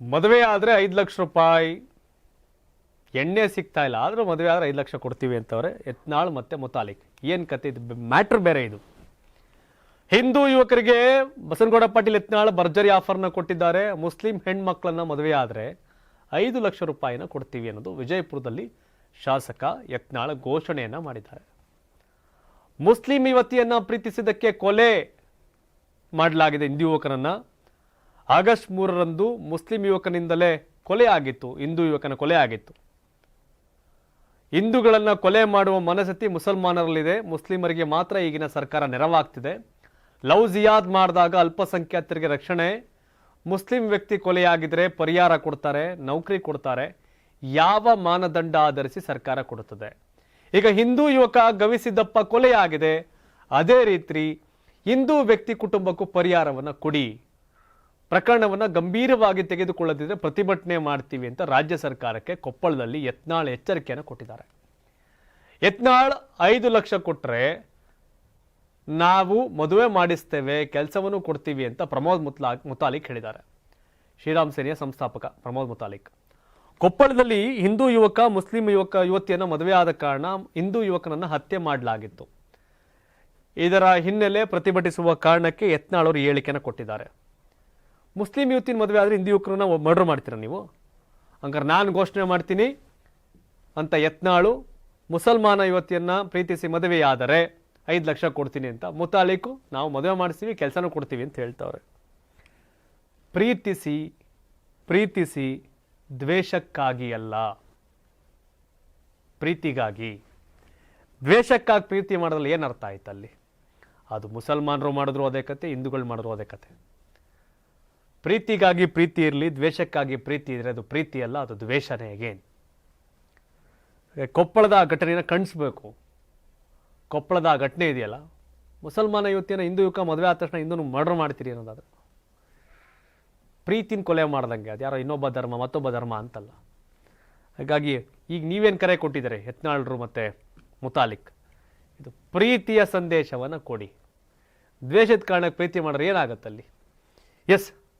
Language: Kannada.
ಮದುವೆ ಆದರೆ ಐದು ಲಕ್ಷ ರೂಪಾಯಿ ಎಣ್ಣೆ ಸಿಗ್ತಾ ಇಲ್ಲ. ಆದರೂ ಮದುವೆ ಆದರೆ ಐದು ಲಕ್ಷ ಕೊಡ್ತೀವಿ ಅಂತವ್ರೆ. ಯತ್ನಾಳ್ ಮತ್ತೆ ಮುತಾಲಿಕ್. ಏನು ಕತೆ ಇದು? ಮ್ಯಾಟ್ರ್ ಬೇರೆ ಇದು. ಹಿಂದೂ ಯುವಕರಿಗೆ ಬಸನಗೌಡ ಪಾಟೀಲ್ ಯತ್ನಾಳ್ ಭರ್ಜರಿ ಆಫರ್ನ ಕೊಟ್ಟಿದ್ದಾರೆ. ಮುಸ್ಲಿಂ ಹೆಣ್ಮಕ್ಳನ್ನ ಮದುವೆ ಆದರೆ ಐದು ಲಕ್ಷ ರೂಪಾಯಿನ ಕೊಡ್ತೀವಿ ಅನ್ನೋದು ವಿಜಯಪುರದಲ್ಲಿ ಶಾಸಕ ಯತ್ನಾಳ್ ಘೋಷಣೆಯನ್ನ ಮಾಡಿದ್ದಾರೆ. ಮುಸ್ಲಿಂ ಯುವತಿಯನ್ನು ಪ್ರೀತಿಸಿದ್ದಕ್ಕೆ ಕೊಲೆ ಮಾಡಲಾಗಿದೆ ಹಿಂದೂ ಯುವಕನನ್ನ. ಆಗಸ್ಟ್ ಮೂರರಂದು ಮುಸ್ಲಿಂ ಯುವಕನಿಂದಲೇ ಕೊಲೆ ಆಗಿತ್ತು, ಹಿಂದೂ ಯುವಕನ ಕೊಲೆ ಆಗಿತ್ತು. ಹಿಂದೂಗಳನ್ನು ಕೊಲೆ ಮಾಡುವ ಮನಸ್ಥಿತಿ ಮುಸಲ್ಮಾನರಲ್ಲಿದೆ. ಮುಸ್ಲಿಮರಿಗೆ ಮಾತ್ರ ಈಗಿನ ಸರ್ಕಾರ ನೆರವಾಗ್ತಿದೆ. ಲವ್ ಜಿಯಾದ್ ಮಾಡಿದಾಗ ಅಲ್ಪಸಂಖ್ಯಾತರಿಗೆ ರಕ್ಷಣೆ, ಮುಸ್ಲಿಂ ವ್ಯಕ್ತಿ ಕೊಲೆಯಾಗಿದ್ರೆ ಪರಿಹಾರ ಕೊಡ್ತಾರೆ, ನೌಕರಿ ಕೊಡ್ತಾರೆ, ಯಾವ ಮಾನದಂಡ ಆಧರಿಸಿ ಸರ್ಕಾರ ಕೊಡುತ್ತದೆ. ಈಗ ಹಿಂದೂ ಯುವಕ ಗವಿಸಿದ್ದಪ್ಪ ಕೊಲೆಯಾಗಿದೆ. ಅದೇ ರೀತಿ ಹಿಂದೂ ವ್ಯಕ್ತಿ ಕುಟುಂಬಕ್ಕೂ ಪರಿಹಾರವನ್ನು ಕೊಡಿ. ಪ್ರಕರಣವನ್ನು ಗಂಭೀರವಾಗಿ ತೆಗೆದುಕೊಳ್ಳದಿದ್ದರೆ ಪ್ರತಿಭಟನೆ ಮಾಡ್ತೀವಿ ಅಂತ ರಾಜ್ಯ ಸರ್ಕಾರಕ್ಕೆ ಕೊಪ್ಪಳದಲ್ಲಿ ಯತ್ನಾಳ್ ಎಚ್ಚರಿಕೆಯನ್ನು ಕೊಟ್ಟಿದ್ದಾರೆ. ಯತ್ನಾಳ್ ಐದು ಲಕ್ಷ ಕೊಟ್ಟರೆ ನಾವು ಮದುವೆ ಮಾಡಿಸ್ತೇವೆ, ಕೆಲಸವನ್ನು ಕೊಡ್ತೀವಿ ಅಂತ ಪ್ರಮೋದ್ ಮುತ್ಲಾ ಮುತಾಲಿಕ್ ಹೇಳಿದ್ದಾರೆ. ಶ್ರೀರಾಮ್ ಸೇನೆಯ ಸಂಸ್ಥಾಪಕ ಪ್ರಮೋದ್ ಮುತಾಲಿಕ್. ಕೊಪ್ಪಳದಲ್ಲಿ ಹಿಂದೂ ಯುವಕ, ಮುಸ್ಲಿಂ ಯುವಕ, ಯುವತಿಯನ್ನು ಮದುವೆ ಆದ ಕಾರಣ ಹಿಂದೂ ಯುವಕನನ್ನು ಹತ್ಯೆ ಮಾಡಲಾಗಿತ್ತು. ಇದರ ಹಿನ್ನೆಲೆ ಪ್ರತಿಭಟಿಸುವ ಕಾರಣಕ್ಕೆ ಯತ್ನಾಳ್ ಅವರು ಹೇಳಿಕೆಯನ್ನು ಕೊಟ್ಟಿದ್ದಾರೆ. ಮುಸ್ಲಿಂ ಯುವತಿನ ಮದುವೆ ಆದರೆ ಹಿಂದಿ ಯುವಕರನ್ನ ಮರ್ಡರ್ ಮಾಡ್ತೀರಾ ನೀವು? ಹಂಗಾರೆ ನಾನು ಘೋಷಣೆ ಮಾಡ್ತೀನಿ. ಅಂತ ಯತ್ನಾಳು, ಮುಸಲ್ಮಾನ ಯುವತಿಯನ್ನು ಪ್ರೀತಿಸಿ ಮದುವೆಯಾದರೆ ಐದು ಲಕ್ಷ ಕೊಡ್ತೀನಿ ಅಂತ. ಮುತಾಲಿಕು, ನಾವು ಮದುವೆ ಮಾಡಿಸ್ತೀವಿ, ಕೆಲಸನೂ ಕೊಡ್ತೀವಿ ಅಂತ ಹೇಳ್ತವ್ರೆ. ಪ್ರೀತಿಸಿ ಪ್ರೀತಿಸಿ ದ್ವೇಷಕ್ಕಾಗಿ ಅಲ್ಲ. ಪ್ರೀತಿಗಾಗಿ. ದ್ವೇಷಕ್ಕಾಗಿ ಪ್ರೀತಿ ಮಾಡೋದ್ರಲ್ಲಿ ಏನರ್ಥ ಆಯ್ತು ಅಲ್ಲಿ ಅದು ಮುಸಲ್ಮಾನರು ಮಾಡಿದ್ರು ಅದೇ ಕತೆ, ಹಿಂದೂಗಳು ಮಾಡಿದ್ರು ಅದೇ ಕತೆ. ಪ್ರೀತಿಗಾಗಿ ಪ್ರೀತಿ ಇರಲಿ, ದ್ವೇಷಕ್ಕಾಗಿ ಪ್ರೀತಿ ಇದ್ರೆ ಅದು ಪ್ರೀತಿ ಅಲ್ಲ, ಅದು ದ್ವೇಷನೇ ಅಗೇನ್ ಕೊಪ್ಪಳದ ಘಟನೆಯನ್ನು ಕಣಿಸ್ಬೇಕು ಕೊಪ್ಪಳದ ಘಟನೆ ಇದೆಯಲ್ಲ? ಮುಸಲ್ಮಾನ ಯುವತಿಯನ್ನು ಹಿಂದೂ ಯುವಕ ಮದುವೆ ಆದ ತಕ್ಷಣ ಹಿಂದೂ ಮರ್ಡರ್ ಮಾಡ್ತೀರಿ ಅನ್ನೋದಾದ್ರೆ. ಪ್ರೀತಿನ ಕೊಲೆ ಮಾಡ್ದಂಗೆ ಅದು ಯಾರೋ ಇನ್ನೊಬ್ಬ ಧರ್ಮ, ಮತ್ತೊಬ್ಬ ಧರ್ಮ ಅಂತಲ್ಲ. ಹಾಗಾಗಿ ಈಗ ನೀವೇನು ಕರೆ ಕೊಟ್ಟಿದ್ದಾರೆ, ಯತ್ನಾಳ್ರು ಮತ್ತು ಮುತಾಲಿಕ್? ಇದು ಪ್ರೀತಿಯ ಸಂದೇಶವನ್ನು ಕೊಡಿ. ದ್ವೇಷದ ಕಾರಣಕ್ಕೆ ಪ್ರೀತಿ ಮಾಡಿದ್ರೆ ಏನಾಗತ್ತಲ್ಲಿ? ಎಸ್